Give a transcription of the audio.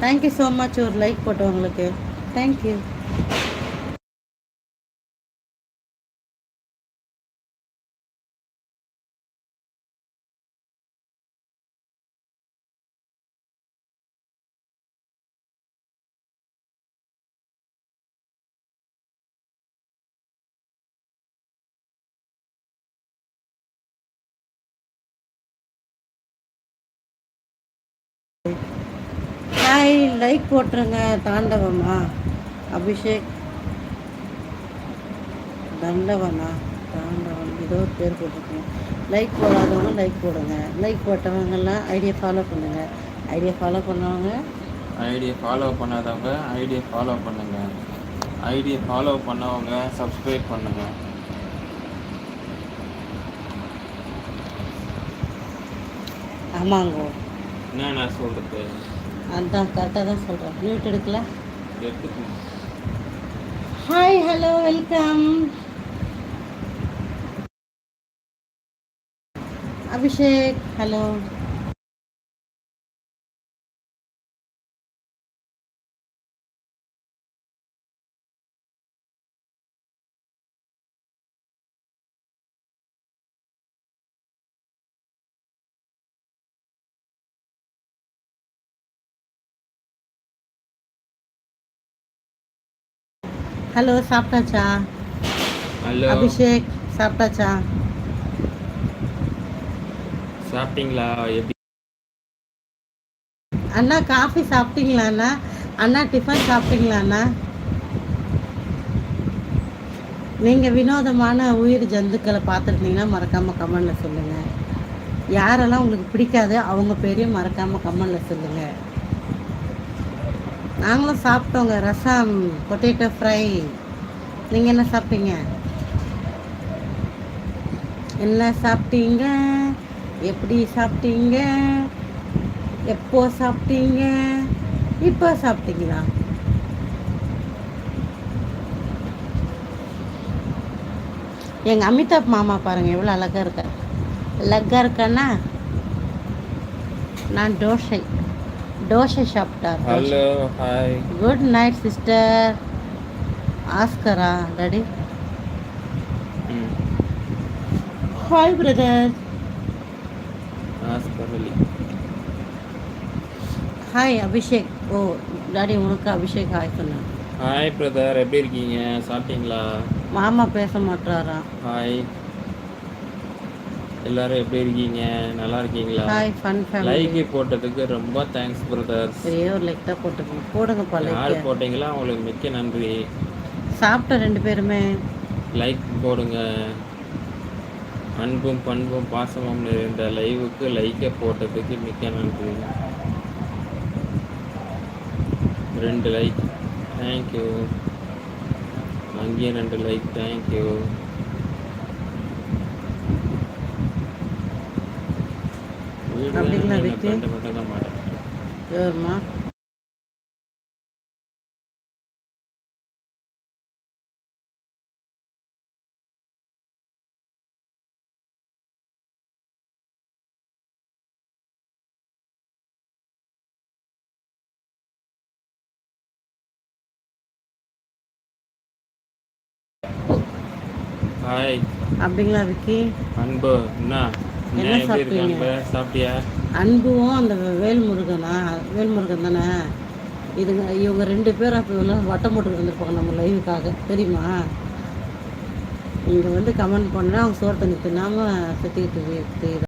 Thank you so much ஒரு like போட்டவங்களுக்கு thank you hi like போட்டுருங்க தாண்டவமா? அபிஷேக். தண்டவனா? தாண்டவன். ஏதோ பேர் போட்டிருக்கேன் லைக் போடாதவங்க லைக் போடுங்க. லைக் போட்டவங்கெல்லாம் ஐடியா ஃபாலோ பண்ணுங்கள் ஐடியா ஃபாலோ பண்ணவங்க? ஐடியை ஃபாலோ பண்ணாதவங்க ஐடியை ஃபாலோ பண்ணுங்க. ஐடியை ஃபாலோ பண்ணவங்க சப்ஸ்கிரைப் பண்ணுங்க. ஆமாங்கோ. என்ன நான் சொல்றது? அதான் கரெக்டாக தான் சொல்கிறேன் மியூட் எடுக்கல? Hi hello welcome Abhishek hello hello சாப்பிட்டாச்சா? ஹலோ. அபிஷேக் சாப்பிட்டாச்சா? சாப்பிட்டீங்களா? எப்படி? அண்ணா காஃபி சாப்பிட்டீங்களா அண்ணா? அண்ணா டிஃபன் சாப்பிட்டீங்களா அண்ணா? நீங்கள் வினோதமான உயிர் ஜந்துக்களை பார்த்துருந்தீங்கன்னா மறக்காமல் கமெண்டில் சொல்லுங்கள் யாரெல்லாம் உங்களுக்கு பிடிக்காது அவங்க பேரையும் மறக்காமல் கமெண்டில் சொல்லுங்கள் நாங்களும் சாப்பிட்டோங்க. ரசம் பொட்டேட்டோ ஃப்ரை நீங்கள் என்ன சாப்பிட்டீங்க? என்ன சாப்பிட்டீங்க? எப்படி சாப்பிட்டீங்க? எப்போ சாப்பிட்டீங்க? இப்போ சாப்பிட்டீங்களா? எங்கள் அமிதாப் மாமா பாருங்கள் எவ்வளோ அழகாக இருக்கா அழகாக இருக்கேன்னா நான் தோசை. தோசை சாப்பிட்டார். Hello hi good night sister ஆஸ்கரா daddy ம். Hi brother Oscar hi Abhishek. ஓ டாடி உனக்கு அபிஷேக் ஹாய் சொன்னேன் ஹாய் பிரதர் எப்படி இருக்கீங்க? சாப்பிட்டீங்களா? மாமா பேச மாட்டாரா ஹாய் எல்லாரும் எப்படி இருக்கீங்க? நல்லா இருக்கீங்களா? ஹாய் ஃபன் ஃபேமிலி லைக் போட்டதுக்கு ரொம்ப தேங்க்ஸ் பிரதர்ஸ் பெரிய ஒரு லைக் தான் போட்டுக்கோங்க போடுங்கப்பா யார் லைக் போட்டீங்களோ அவங்களுக்கு மிக்க நன்றி. சாப்பிட்ட ரெண்டு பேருமே. லைக் போடுங்க. அன்பும் பண்பும் பாசமும் நிறைந்த லைவுக்கு லைக்கை போட்டதுக்கு மிக்க நன்றி. ரெண்டு லைக் தேங்க்யூ அங்கேயும் ரெண்டு லைக் தேங்க்யூ அப்படிங்களா, விக்கி? ஏறுமா ஹாய் அப்படிங்களா விக்கி? அன்பு என்ன? என்ன சாப்பிட்டீங்க? சாப்பிட்டியா? அன்பும் அந்த வேல்முருகனா? வேல்முருகன் தானே? இதுங்க இவங்க ரெண்டு பேரும் அப்போ எல்லாம் வட்டம் போட்டு வந்திருப்பாங்க நம்ம லைவுக்காக. தெரியுமா? இங்கே வந்து கமெண்ட் பண்ணால் அவங்க சோறு தண்ணி தின்னாமல் செத்துக்கிட்டு